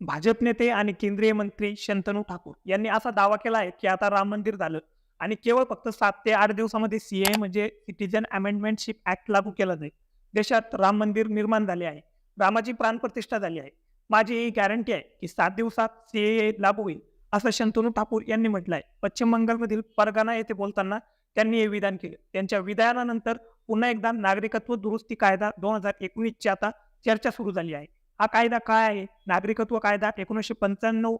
भाजप नेते आणि केंद्रीय मंत्री शंतनू ठाकूर यांनी असा दावा केला आहे की आता राम मंदिर झालं आणि केवळ फक्त सात ते आठ दिवसामध्ये सीए म्हणजे सिटीजन अमेंडमेंटशिप ऍक्ट लागू केला जाईल. देशात राम मंदिर निर्माण झाले आहे. रामाची प्राणप्रतिष्ठा झाली आहे. माझी ही गॅरंटी आहे की सात दिवसात सीए लागू होईल असं शंतनू ठाकूर यांनी म्हटलं आहे पश्चिम बंगालमधील परगाना येथे बोलताना त्यांनी हे विधान केले. त्यांच्या विधानानंतर पुन्हा एकदा नागरिकत्व दुरुस्ती कायदा दोन हजार एकोणीसची आता चर्चा सुरू झाली आहे. हा कायदा काय आहे? नागरिकत्व कायदा एकोणीसशे पंच्याण्णव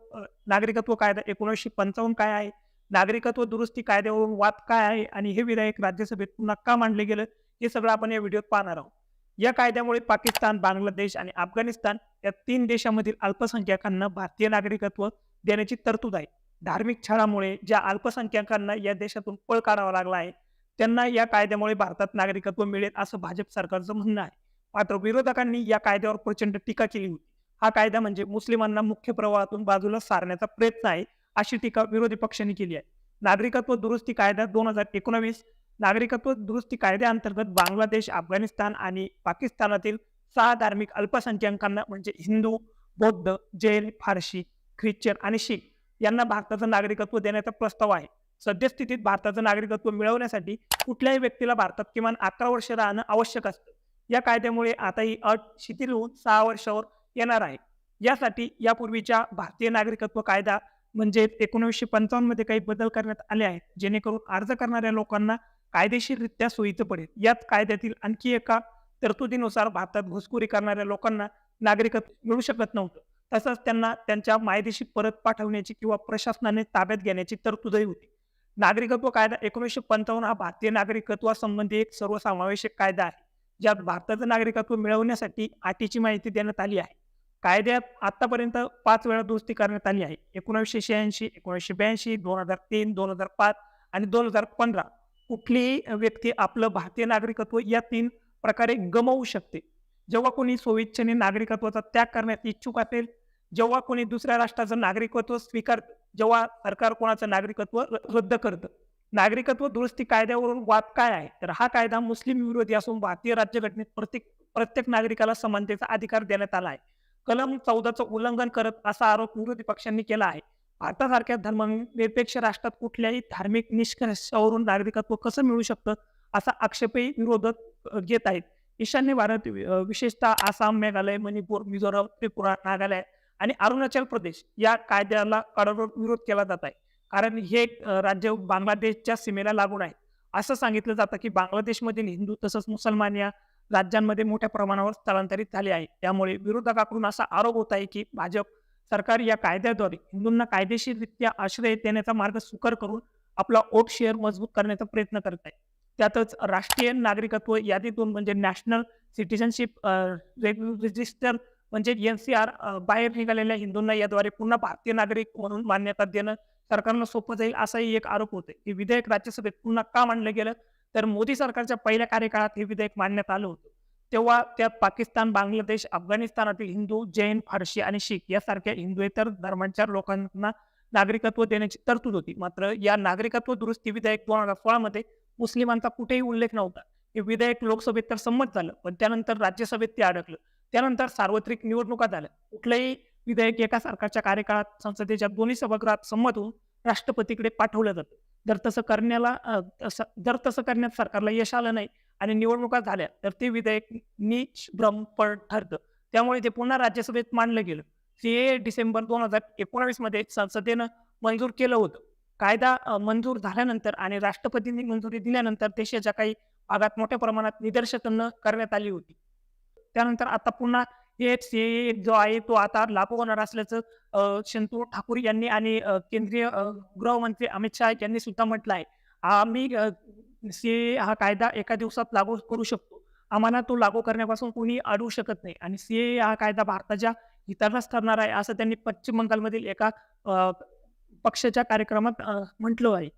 नागरिकत्व कायदा एकोणीसशे पंचावन्न काय आहे? नागरिकत्व दुरुस्ती कायद्यावरून वाद काय आहे? आणि हे विधेयक राज्यसभेत पुन्हा का मांडले गेलं हे सगळं आपण या व्हिडिओत पाहणार आहोत. या कायद्यामुळे पाकिस्तान बांगलादेश आणि अफगाणिस्तान या तीन देशामधील अल्पसंख्याकांना भारतीय नागरिकत्व देण्याची तरतूद आहे. धार्मिक छळामुळे ज्या अल्पसंख्याकांना या देशातून पळ काढावा लागला आहे त्यांना या कायद्यामुळे भारतात नागरिकत्व मिळेल असं भाजप सरकारचं म्हणणं आहे. मात्र विरोधकांनी या कायद्यावर प्रचंड टीका केली होती. हा कायदा म्हणजे मुस्लिमांना मुख्य प्रवाहातून बाजूला सारण्याचा प्रयत्न आहे अशी टीका विरोधी पक्षांनी केली आहे. नागरिकत्व दुरुस्ती कायदा दोन हजार एकोणावीस नागरिकत्व दुरुस्ती कायद्याअंतर्गत बांगलादेश अफगाणिस्तान आणि पाकिस्तानातील सहा धार्मिक अल्पसंख्याकांना म्हणजे हिंदू बौद्ध जैन फारशी ख्रिश्चन आणि शीख यांना भारताचं नागरिकत्व देण्याचा प्रस्ताव आहे. सद्यस्थितीत भारताचं नागरिकत्व मिळवण्यासाठी कुठल्याही व्यक्तीला भारतात किमान अकरा वर्ष राहणं आवश्यक असतं. या कायद्यामुळे आता ही अट शिथिल होऊन सहा वर्षावर येणार आहे. यासाठी यापूर्वीच्या भारतीय नागरिकत्व कायदा म्हणजे एकोणीसशे पंचावन्नमध्ये काही बदल करण्यात आले आहेत. जेणेकरून अर्ज करणाऱ्या लोकांना कायदेशीररित्या सोयीचं पडेल. याच कायद्यातील आणखी एका तरतुदीनुसार भारतात घुसखोरी करणाऱ्या लोकांना नागरिकत्व मिळू शकत नव्हतं. तसंच त्यांना त्यांच्या मायदेशी परत पाठवण्याची किंवा प्रशासनाने ताब्यात घेण्याची तरतूदही होती. नागरिकत्व कायदा एकोणीसशे पंचावन्न हा भारतीय नागरिकत्वासंबंधी एक सर्वसमावेशक कायदा आहे. ज्यात भारताचं नागरिकत्व मिळवण्यासाठी अटीची माहिती देण्यात आली आहे. कायद्यात आतापर्यंत पाच वेळा दुरुस्ती करण्यात आली आहे. एकोणीसशे शहाऐंशी एकोणीसशे ब्याऐंशी दोन हजार तीन दोन हजार पाच आणि दोन हजार पंधरा. कुठलीही व्यक्ती आपलं भारतीय नागरिकत्व या तीन प्रकारे गमावू शकते. जेव्हा कोणी स्वेच्छेने नागरिकत्वाचा त्याग करण्यात इच्छुक असेल जेव्हा कोणी दुसऱ्या राष्ट्राचं नागरिकत्व स्वीकार जेव्हा सरकार कोणाचं नागरिकत्व रद्द करतं. नागरिकत्व दुरुस्ती कायद्यावरून वाद काय आहे? तर हा कायदा मुस्लिम विरोधी असून भारतीय राज्यघटनेत प्रत्येक प्रत्येक नागरिकाला समानतेचा अधिकार देण्यात आला आहे. कलम चौदाचं उल्लंघन करत असा आरोप विरोधी पक्षांनी केला आहे. भारतासारख्या धर्मनिरपेक्ष राष्ट्रात कुठल्याही धार्मिक निष्कर्षावरून नागरिकत्व कसं मिळू शकतं? असा आक्षेपही विरोधक घेत आहेत. ईशान्य भारत विशेषतः आसाम मेघालय मणिपूर मिझोराम त्रिपुरा नागालँड आणि अरुणाचल प्रदेश या कायद्याला कडक विरोध केला जात आहे. कारण हे राज्य बांगलादेशच्या सीमेला लागून आहे. असं सांगितलं जातं की बांगलादेशमधील हिंदू तसंच मुसलमान या राज्यांमध्ये मोठ्या प्रमाणावर स्थलांतरित झाले आहे. त्यामुळे विरोधकाकडून असा आरोप होत आहे की भाजप सरकार या कायद्याद्वारे हिंदूंना कायदेशीररित्या आश्रय देण्याचा मार्ग सुकर करून आपला वोट शेअर मजबूत करण्याचा प्रयत्न करत आहे. त्यातच राष्ट्रीय नागरिकत्व यादीतून म्हणजे नॅशनल सिटिझनशिप रजिस्टर म्हणजे एन सी आर बाहेर निघालेल्या हिंदूंना याद्वारे पुन्हा भारतीय नागरिक म्हणून मान्यता देणं सरकारला सोपं जाईल असाही एक आरोप होते हे विधेयक राज्यसभेत पुन्हा का मांडलं गेलं? तर मोदी सरकारच्या पहिल्या कार्यकाळात हे विधेयक मांडण्यात आलं होतं. तेव्हा त्यात पाकिस्तान बांगलादेश अफगाणिस्तानातील हिंदू जैन फारशी आणि शीख यासारख्या हिंदुएतर धर्मांच्या लोकांना नागरिकत्व देण्याची तरतूद होती. मात्र या नागरिकत्व दुरुस्ती विधेयक दोन हजार सोळा मध्ये मुस्लिमांचा कुठेही उल्लेख नव्हता. हे विधेयक लोकसभेत तर संमत झालं पण त्यानंतर राज्यसभेत ते अडकलं. त्यानंतर सार्वत्रिक निवडणुका झाल्या. कुठलंही विधेयक एका सरकारच्या कार्यकाळात संसदेच्या दोन्ही सभागृहात संमत होऊन राष्ट्रपतीकडे पाठवलं जातं. जर तसं करण्याला जर तसं करण्यात सरकारला यश आलं नाही आणि निवडणुका झाल्या तर ते विधेयक नीच भ्रमपण ठरतं. त्यामुळे ते पुन्हा राज्यसभेत मांडलं गेलं. सीए डिसेंबर दोन हजार एकोणावीसमध्ये संसदेनं मंजूर केलं होतं. कायदा मंजूर झाल्यानंतर आणि राष्ट्रपतींनी मंजुरी दिल्यानंतर देशाच्या काही भागात मोठ्या प्रमाणात निदर्शनं करण्यात आली होती. त्यानंतर आता पुन्हा हे सीए जो आहे तो आता लागू होणार असल्याचं शंतू ठाकूर यांनी आणि केंद्रीय गृहमंत्री अमित शाह यांनी सुद्धा म्हटलं आहे आम्ही सीए हा कायदा एका दिवसात लागू करू शकतो. आम्हाला तो लागू करण्यापासून कोणी अडवू शकत नाही. आणि सीए हा कायदा भारताच्या हिताचाच ठरणार आहे असं त्यांनी पश्चिम बंगालमधील एका पक्षाच्या कार्यक्रमात म्हटलं आहे.